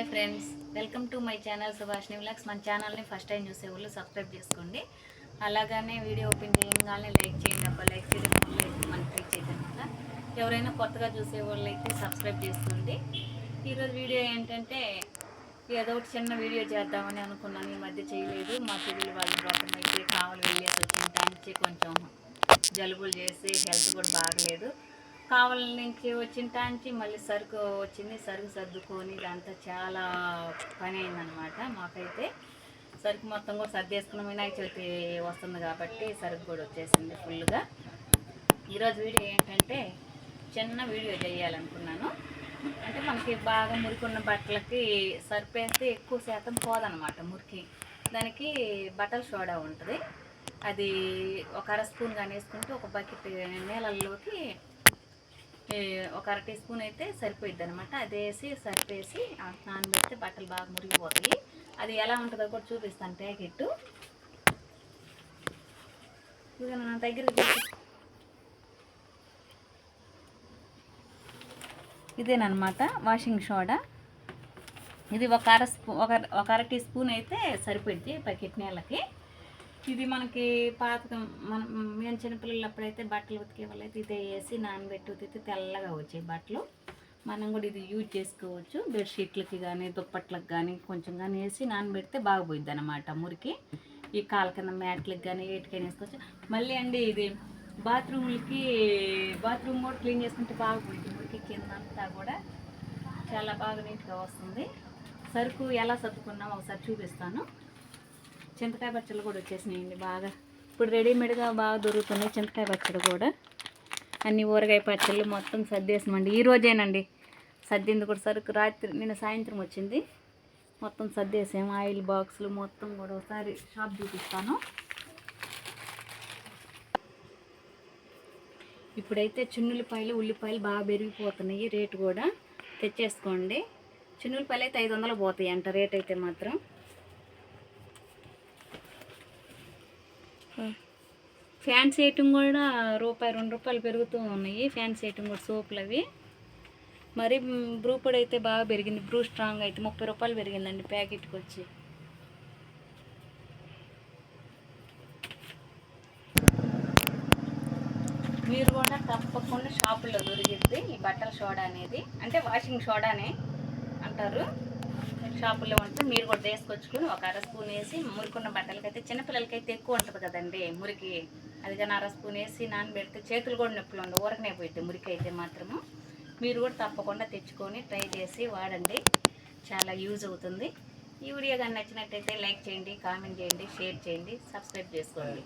Hi friends welcome to my channel Subhashini vlogs. మన ఛానల్ని first time చూసే వాళ్ళు సబ్స్క్రైబ్ చేసుకోండి. అలాగనే వీడియో ఓపెన్ చేయగానే లైక్ చేయండి అబ్బా లైక్ చేయడం వల్ల అయితే మనకి ఎవరైనా కొత్తగా చూసే వాళ్ళు అయితే సబ్స్క్రైబ్ చేసుకోండి. ఈరోజు వీడియో ఏంటంటే ఏదో ఒకటి చిన్న వీడియో చేద్దామని అనుకున్నాను ఈ మధ్య చేయలేదు. మా పిల్లలు వాళ్ళ ప్రాబ్లం అయితే కావాలి వెళ్ళేసి వచ్చిన దానికి కొంచెం జలుబులు చేసి హెల్త్ కూడా బాగలేదు. కావల నుంచి వచ్చిన టాంచి మళ్ళీ సరుకు వచ్చింది సరుకు సర్దుకొని ఇదంతా చాలా పని అయిందనమాట మాకైతే. సరుకు మొత్తం కూడా సర్దేసుకున్నాం వినాయక చవితి వస్తుంది కాబట్టి సరుకు కూడా వచ్చేసింది ఫుల్గా. ఈరోజు వీడియో ఏంటంటే చిన్న వీడియో చేయాలనుకున్నాను. అంటే మనకి బాగా మురికున్న బట్టలకి సరిపేస్తే ఎక్కువ శాతం పోదనమాట మురికి. దానికి బట్టల సోడా ఉంటుంది. అది ఒక అర స్పూన్ కానీ వేసుకుంటే ఒక బకెట్ నీళ్ళల్లోకి ఒక అర టీ స్పూన్ అయితే సరిపోయిద్ది అనమాట అది వేసి సరిపేసి ఆ నానబెడితే బట్టలు బాగా మురిగిపోతాయి. అది ఎలా ఉంటుందో కూడా చూపిస్తాను ప్యాకెట్ నా దగ్గర ఇదేనమాట వాషింగ్ సోడా. ఇది ఒక అర స్పూ ఒక ఒక అర టీ స్పూన్ అయితే సరిపోద్ది ప్యాకెట్ నీళ్ళకి. ఇది మనకి పాత మనం మేము చిన్నపిల్లలు అప్పుడైతే బట్టలు ఉతికే వాళ్ళైతే ఇదే వేసి నానబెట్టి ఉతికితే తెల్లగా వచ్చాయి బట్టలు. మనం కూడా ఇది యూజ్ చేసుకోవచ్చు. బెడ్షీట్లకి కానీ దుప్పట్లకు కానీ కొంచెం కానీ వేసి నానబెడితే బాగా పోయిద్ది అనమాట మురికి. ఈ కాల కింద మ్యాట్లకి కానీ వేటికైనా వేసుకోవచ్చు. మళ్ళీ అండి ఇది బాత్రూమ్లకి బాత్రూమ్ కూడా క్లీన్ చేసుకుంటే బాగా పోయింది మురికి కింద అంతా కూడా చాలా బాగా నీట్గా వస్తుంది. సరుకు ఎలా సర్దుకున్నామో ఒకసారి చూపిస్తాను. చింతకాయ పచ్చళ్ళు కూడా వచ్చేసినాయండి బాగా. ఇప్పుడు రెడీమేడ్గా బాగా దొరుకుతున్నాయి చింతకాయ పచ్చడి కూడా. అన్ని ఊరగాయ పచ్చళ్ళు మొత్తం సర్దేసామండి ఈ రోజేనండి సర్దింది కూడా సరుకు. రాత్రి నిన్న సాయంత్రం వచ్చింది. మొత్తం సర్దేసాం. ఆయిల్ బాక్సులు మొత్తం కూడా ఒకసారి షాప్ చూపిస్తాను. ఇప్పుడైతే చిన్నులపాయలు ఉల్లిపాయలు బాగా పెరిగిపోతున్నాయి. రేటు కూడా తెచ్చేసుకోండి. చిన్నులపాయలు అయితే ఐదు వందలు పోతాయి అంట రేట్ అయితే మాత్రం. ఫ్యాన్స్ వేయటం కూడా రూపాయి రెండు రూపాయలు పెరుగుతూ ఉన్నాయి. ఫ్యాన్స్ వేయటం కూడా సోపులు అవి. మరి బ్రూ పొడి అయితే బాగా పెరిగింది. బ్రూ స్ట్రాంగ్ అయితే ముప్పై రూపాయలు పెరిగిందండి ప్యాకెట్కి వచ్చి. మీరు కూడా తప్పకుండా షాపుల్లో దొరికిద్ది ఈ బట్టల సోడా అనేది. అంటే వాషింగ్ సోడానే అంటారు. షాపుల్లో ఉంటే మీరు కూడా తీసుకొచ్చుకొని ఒక అర స్పూన్ వేసి మురికున్న బట్టలకైతే చిన్నపిల్లలకైతే ఎక్కువ ఉంటుంది కదండి మురికి. అది కానీ అర స్పూన్ వేసి నానబెడితే చేతులు కూడా నొప్పులు ఉండవు ఊరకనే పోయిద్ది మురికి అయితే మాత్రము. మీరు కూడా తప్పకుండా తెచ్చుకొని ట్రై చేసి వాడండి చాలా యూజ్ అవుతుంది. ఈ వీడియో కానీ నచ్చినట్టయితే లైక్ చేయండి కామెంట్ చేయండి షేర్ చేయండి సబ్స్క్రైబ్ చేసుకోండి.